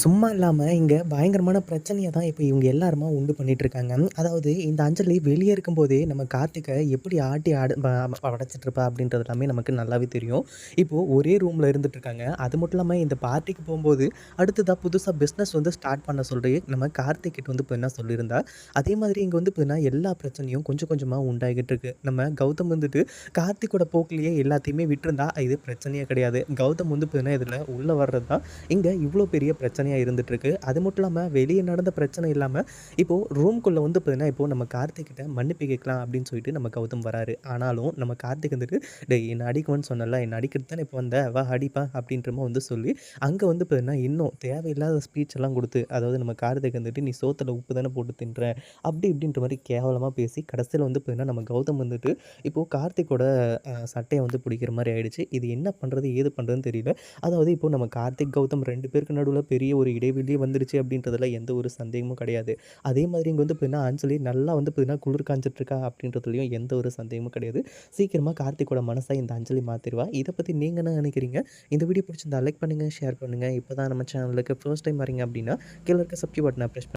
சும்மா இல்லாமல் இங்கே பயங்கரமான பிரச்சனையை தான் இப்போ இவங்க எல்லாருமா உண்டு பண்ணிகிட்ருக்காங்க இருக்காங்க. அதாவது இந்த அஞ்சலி வெளியே இருக்கும்போதே நம்ம கார்த்திகை எப்படி ஆட்டி ஆட ப அப்படின்றது எல்லாமே நமக்கு நல்லாவே தெரியும். இப்போது ஒரே ரூமில் இருந்துட்டு இருக்காங்க. அது மட்டும் இல்லாமல் இந்த பார்ட்டிக்கு போகும்போது அடுத்ததாக புதுசாக பிஸ்னஸ் வந்து ஸ்டார்ட் பண்ண சொல்லி நம்ம கார்த்திகிட்ட வந்து என்ன சொல்லியிருந்தா. அதே மாதிரி இங்கே வந்து பார்த்தீங்கன்னா எல்லா பிரச்சனையும் கொஞ்சம் கொஞ்சமாக உண்டாகிட்டு இருக்கு. நம்ம கௌதம் வந்துட்டு கார்த்திக்கோட போக்கிலேயே எல்லாத்தையுமே விட்டுருந்தா இது பிரச்சனையே கிடையாது. கௌதம் வந்து பார்த்தீங்கன்னா இதில் உள்ளே வர்றது தான் இங்கே இவ்வளோ பெரிய பிரச்சனை பிரச்சனையாக இருந்துகிட்ருக்கு அது மட்டும் இல்லாமல் வெளியே நடந்த பிரச்சனை இல்லாமல் இப்போது ரூம்குள்ளே வந்து பார்த்தீங்கன்னா, இப்போது நம்ம கார்த்திக் கிட்டே மன்னிப்பு கேட்கலாம் அப்படின்னு சொல்லிட்டு நம்ம கௌதம் வராரு. ஆனாலும் நம்ம கார்த்திக் வந்துட்டு டே என்னை அடிக்குவேன்னு சொன்னல என்னை அடிக்கிறது தானே இப்போ வந்த வா அடிப்பா அப்படின்ற மாரி வந்து சொல்லி அங்கே வந்து பார்த்தீங்கன்னா, இன்னும் தேவையில்லாத ஸ்பீச் எல்லாம் கொடுத்து அதாவது நம்ம கார்த்திக் வந்துட்டு நீ சோத்தில் உப்பு தானே போட்டு தின்ற அப்படி இப்படின்ற மாதிரி கேவலமாக பேசி கடைசியில் வந்து பார்த்தீங்கன்னா, நம்ம கௌதம் வந்துட்டு இப்போது கார்த்திக்கோட சட்டையை வந்து பிடிக்கிற மாதிரி ஆயிடுச்சு. இது என்ன பண்ணுறது ஏது பண்ணுறதுன்னு தெரியல. அதாவது இப்போ நம்ம கார்த்திக், கௌதம் ரெண்டு பேருக்கு நடுவில் பெரிய ஒரு இடைவெளியே வந்துருச்சு அப்படின்றதுல எந்த ஒரு சந்தேகமும் கிடையாது. அதே மாதிரி இங்கே வந்து பார்த்தீங்கன்னா, அஞ்சலி நல்லா வந்து பார்த்தீங்கன்னா, குளிர் காஞ்சிட்ருக்கா அப்படின்றதுலையும் எந்த ஒரு சந்தேகமும் கிடையாது. சீக்கிரமா கார்த்திகோட மனசை இந்த அஞ்சலி மாற்றிடுவா இதை பற்றி நீங்க என்ன நினைக்கிறீங்க? இந்த வீடியோ பிடிச்சிருந்தா லைக் பண்ணுங்கள் ஷேர் பண்ணுங்க. இப்போ தான் நம்ம சேனலுக்கு ஃபர்ஸ்ட் டைம் வரீங்க அப்படின்னா, கீழே இருக்க சப்ஸ்கிரைப் பட்டனை ப்ரெஸ்